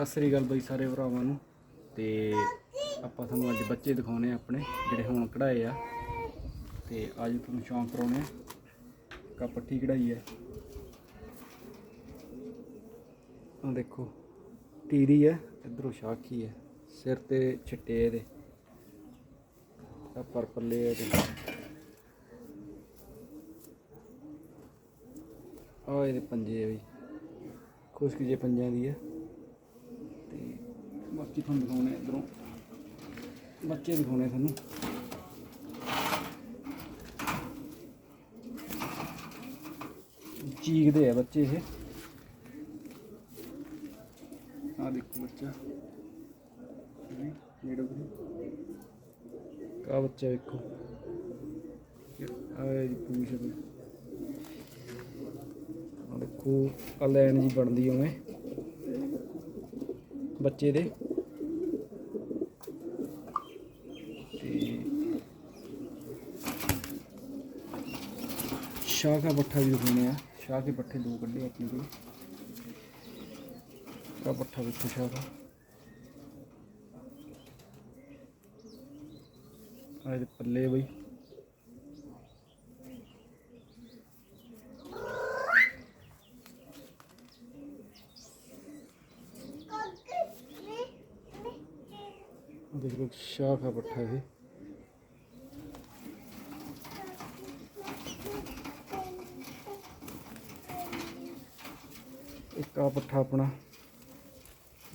ਸਤਿ ਸ੍ਰੀ ਅਕਾਲ ਬਈ ਸਾਰੇ ਭਰਾਵਾਂ ਨੂੰ। ਤੇ ਆਪਾਂ ਤੁਹਾਨੂੰ ਅੱਜ ਬੱਚੇ ਦਿਖਾਉਣੇ ਆ ਆਪਣੇ, ਜਿਹੜੇ ਹੁਣ ਕਢਾਏ ਆ। ਤੇ ਅੱਜ ਤੁਹਾਨੂੰ ਸ਼ੌਂਕ ਕਰਾਉਣੇ ਆ। ਕਾ ਪੱਠੀ ਕਢਾਈ ਹੈ ਆ ਦੇਖੋ ਟੀਰੀ ਹੈ ਇਧਰੋਂ ਸ਼ਾਖੀ ਹੈ ਸਿਰ ਤੇ ਛਿੱਟੇ ਇਹਦੇ। ਆ ਪਰਪਲੇ ਹੈ ਤੇ ਆ ਇਹਦੇ ਪੰਜੇ ਵੀ ਬਈ। ਖੁਸ਼ਕ ਜੇ ਪੰਜਾਂ ਦੀ ਹੈ ਬਾਕੀ ਤੁਹਾਨੂੰ ਦਿਖਾਉਣੇ ਇਧਰੋਂ। ਬੱਚੇ ਦਿਖਾਉਣੇ ਤੁਹਾਨੂੰ। ਚੀਕਦੇ ਆ ਬੱਚੇ ਇਹ। ਆ ਦੇਖੋ ਬੱਚਾ। ਨੇੜੇ ਕਾ ਬੱਚਾ ਵੇਖੋ। ਆ ਇਹ ਪੂਛ ਵੀ ਦੇਖੋ ਆ ਲਾਈਨ ਜੀ ਬਣਦੀ ਉਵੇਂ। ਬੱਚੇ ਦੇ। ਸ਼ਾਖਾ ਪੱਠਾ ਵੀ ਦਿਖਾਉਣੇ ਆ। ਸ਼ਾਖੇ ਪੱਠੇ ਦੋ ਕੱਢੇ ਆਪਣੇ ਕੋਲ ਆ ਪੱਠਾ ਵੇਖੋ ਸ਼ਾਖਾ ਆ ਇਹਦੇ ਪੱਲੇ ਬਈ। ਆ ਦੇਖ ਲਓ ਸ਼ਾਖਾ ਪੱਠਾ ਇਹ। ਇੱਕ ਆ ਪੱਠਾ ਆਪਣਾ।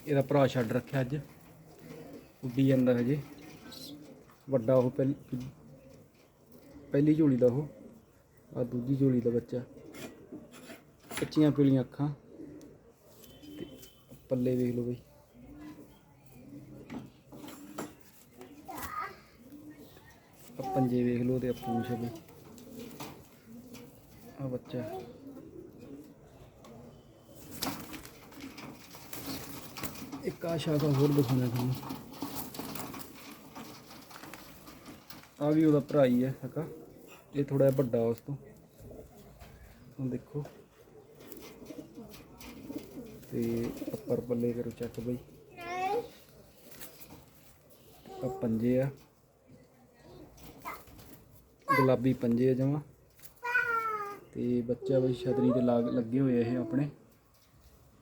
ਇਹਦਾ ਭਰਾ ਛੱਡ ਰੱਖਿਆ ਅੱਜ। ਉੱਡੀ ਜਾਂਦਾ ਹਜੇ। ਵੱਡਾ ਉਹ ਪਹਿਲੀ ਪਹਿਲੀ ਝੋਲੀ ਦਾ ਉਹ। ਆ ਦੂਜੀ ਝੋਲੀ ਦਾ ਬੱਚਾ। ਕੱਚੀਆਂ ਪੀਲੀਆਂ ਅੱਖਾਂ। ਤੇ ਪੱਲੇ ਵੇਖ ਲਓ ਬਈ। ਆ ਪੰਜੇ ਵੇਖ ਲਓ ਤੇ ਆ ਪੂੰਛ ਬਈ ਆ ਬੱਚਾ। ਇੱਕ ਆ ਸ਼ਾਖਾ ਹੋਰ ਦਿਖਾਉਣਾ ਤੁਹਾਨੂੰ। ਆ ਵੀ ਉਹਦਾ ਭਰਾ ਹੀ ਹੈ ਸਕਾ ਇਹ ਥੋੜਾ ਜਿਹਾ ਵੱਡਾ ਉਸ ਤੋਂ। ਹੁਣ ਦੇਖੋ। ਤੇ ਉੱਪਰ ਪੱਲੇ ਕਰੋ ਚੱਕ ਬਈ। ਆ ਪੰਜੇ ਆ। ਗੁਲਾਬੀ ਪੰਜੇ ਆ ਜਮਾ। ਤੇ ਬੱਚਾ ਬਈ ਛਤਰੀ ਦੇ ਲੱਗੇ ਹੋਏ ਆ ਇਹ ਆਪਣੇ।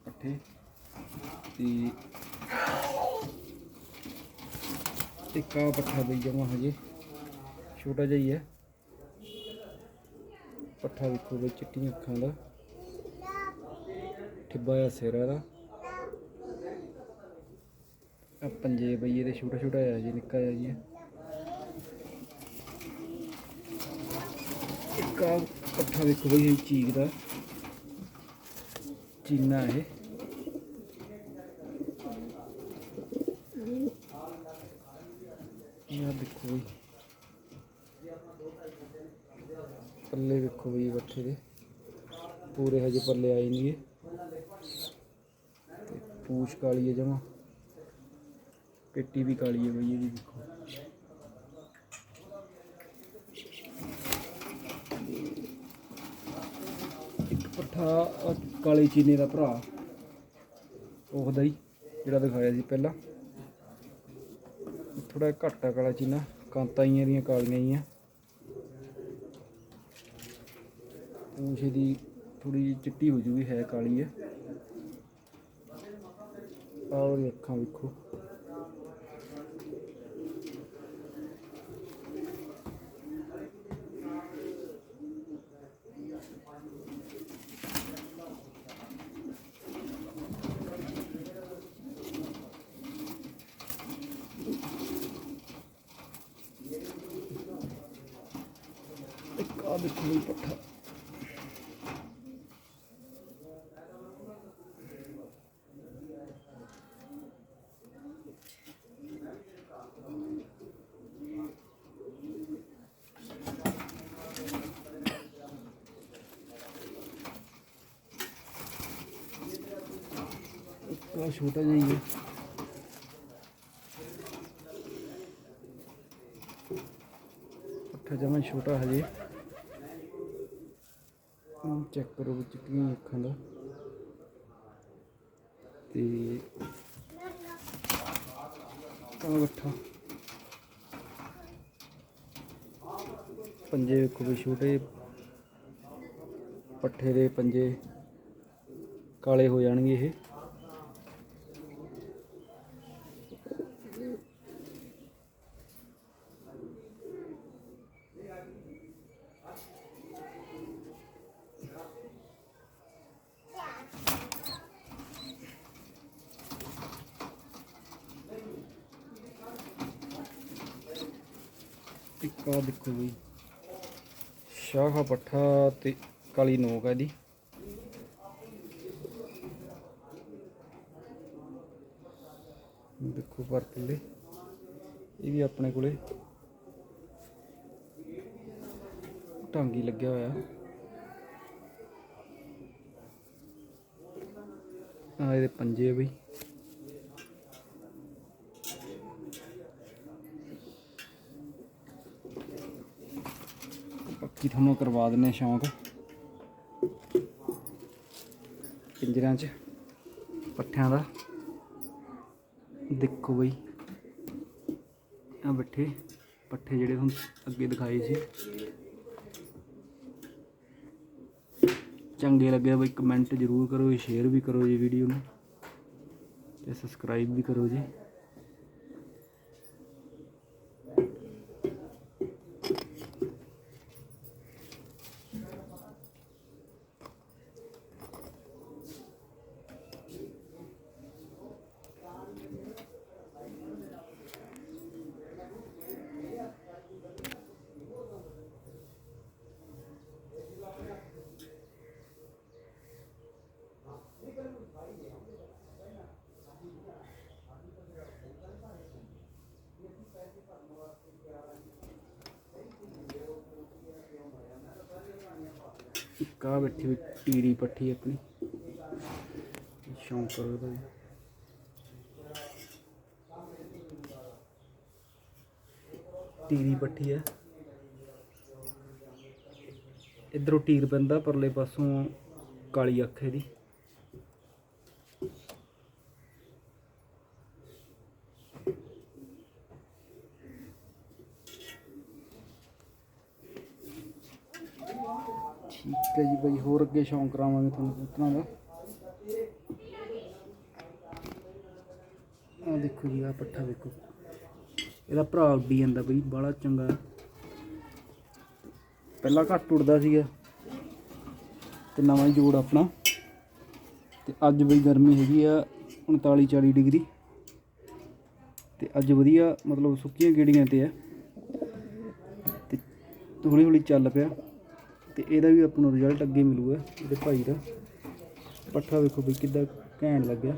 ਪੱਠੇ ਤੇ ਇੱਕ ਆ ਪੱਠਾ ਬਈ ਜਮਾ ਹਜੇ। ਛੋਟਾ ਜਿਹਾ ਹੀ ਹੈ। ਪੱਠਾ ਵੇਖੋ ਬਈ ਚਿੱਟੀਆਂ ਅੱਖਾਂ ਦਾ। ਠਿੱਬਾ ਜਿਹਾ ਸਿਰ ਦਾ ਆ ਪੰਜੇ ਬਈ ਇਹਦੇ ਛੋਟਾ ਛੋਟਾ ਆ ਜੀ, ਨਿੱਕਾ ਜਿਹਾ ਜੀ। ਇੱਕ ਆ ਪੱਠਾ ਵੇਖੋ ਬਈ ਚੀਕ ਦਾ। ਚੀਨਾ ਇਹ ਦੇਖੋ ਬਈ ਪੱਲੇ ਵੇਖੋ ਬਈ ਬੱਠੇ ਦੇ। ਪੂਰੇ ਹਜੇ ਪੱਲੇ ਆਏ ਨਹੀਂਗੇ ਤੇ ਪੂਛ ਕਾਲੀ ਹੈ ਜਮਾ। ਪੇਟੀ ਵੀ ਕਾਲੀ ਹੈ ਬਈ ਇਹਦੀ ਦੇਖੋ ਇੱਕ ਪੱਠਾ ਕਾਲੇ ਚੀਨੇ ਦਾ ਭਰਾ। ਉਹਦਾ ਹੀ, ਜਿਹੜਾ ਦਿਖਾਇਆ ਸੀ ਪਹਿਲਾਂ। ਥੋੜਾ ਘੱਟ ਆ ਕਾਲਾ ਚੀਨਾ। ਕਾਂਤਾਂ ਦੀਆਂ ਕਾਲੀਆਂ ਹੀ ਆ ਪੂਛ ਦੀ ਥੋੜੀ ਚਿੱਟੀ ਹੋ ਜੂਗੀ, ਹੈ ਕਾਲੀ ਹੈ। ਔਰ ਅੱਖਾਂ ਵੇਖੋ। ਇੱਕ ਆ ਦੇਖੋ ਪੱਠਾ। ਆ ਛੋਟਾ ਜਿਹਾ ਹੀ ਹੈ। ਪੱਠਾ ਜਮਾ ਛੋਟਾ ਹਜੇ। ਚੈੱਕ ਕਰੋ ਵਿੱਚ ਕੀ ਅੱਖਾਂ ਦਾ। ਤੇ ਕਾ ਬੱਠਾ ਪੰਜੇ ਵੇਖੋ ਵੀ ਛੋਟੇ। ਪੱਠੇ ਦੇ ਪੰਜੇ ਕਾਲੇ ਹੋ ਜਾਣਗੇ ਇਹ। ਇੱਕ ਆਹ ਦੇਖੋ ਬਈ ਸ਼ਾਖਾ ਪੱਠਾ ਤੇ ਕਾਲੀ ਨੋਕ ਹੈ ਇਹਦੀ। ਦੇਖੋ ਪਰਤਲੇ ਇਹ ਵੀ ਆਪਣੇ ਕੋਲੇ। ਟਾਂਗੀ ਲੱਗਿਆ ਹੋਇਆ। ਆ ਇਹਦੇ ਪੰਜੇ ਬਈ। ਬਾਕੀ ਤੁਹਾਨੂੰ ਕਰਵਾ ਦਿੰਨੇ ਸ਼ੌਂਕ? ਪਿੰਜਰਾਂ 'ਚ, ਪੱਠਿਆਂ ਦਾ। ਦੇਖੋ ਬਈ। ਆ ਬੱਠੇ, ਪੱਠੇ ਜਿਹੜੇ ਤੁਹਾਨੂੰ ਅੱਗੇ ਦਿਖਾਏ ਸੀ। ਚੰਗੇ ਲੱਗੇ ਬਈ ਕਮੈਂਟ ਜ਼ਰੂਰ ਕਰੋ ਸ਼ੇਅਰ ਵੀ ਕਰੋ ਜੀ ਵੀਡੀਓ ਨੂੰ। ਤੇ ਸਬਸਕ੍ਰਾਈਬ ਵੀ ਕਰੋ ਜੀ। ਇੱਕ ਆ ਬੈਠੀ ਹੋਈ, ਟੀੜੀ ਪੱਠੀ ਆਪਣੀ। ਸ਼ੌਂਕ ਕਰੋ ਇਹਦਾ ਟੀੜੀ ਪੱਠੀ ਹੈ। ਇਧਰੋਂ ਟੀਰ ਪੈਂਦਾ, ਪਰਲੇ ਪਾਸੋਂ ਕਾਲੀ ਅੱਖ ਇਹਦੀ। ਠੀਕ ਹੈ ਜੀ ਬਾਈ, ਹੋਰ ਅੱਗੇ ਸ਼ੌਂਕ ਕਰਾਵਾਂਗੇ ਤੁਹਾਨੂੰ ਕਬੂਤਰਾਂ ਦਾ ਆ ਦੇਖੋ ਜੀ ਆ ਪੱਠਾ ਵੇਖੋ ਇਹਦਾ ਭਰਾ ਉੱਡੀ ਜਾਂਦਾ ਬਈ ਬੜਾ ਚੰਗਾ। ਪਹਿਲਾਂ ਘੱਟ ਉੱਡਦਾ ਸੀਗਾ। ਤੇ ਨਵਾਂ ਹੀ ਜੋੜ ਆਪਣਾ। ਤੇ ਅੱਜ ਬਈ ਗਰਮੀ ਹੈਗੀ ਆ 39 40 ਡਿਗਰੀ। ਤੇ ਅੱਜ ਵਧੀਆ, ਮਤਲਬ ਸੁੱਕੀਆਂ ਗੇੜੀਆਂ ਤੇ ਆ। ਤੇ ਹੌਲੀ ਹੌਲੀ ਚੱਲ ਪਿਆ। ਤੇ ਇਹਦਾ ਵੀ ਆਪਾਂ ਨੂੰ ਰਿਜ਼ਲਟ ਅੱਗੇ ਮਿਲੂਗਾ, ਇਹਦੇ ਭਾਈ ਦਾ। ਪੱਠਾ ਵੇਖੋ ਵੀ ਕਿੱਦਾਂ ਘੈਂਟ ਲੱਗਿਆ।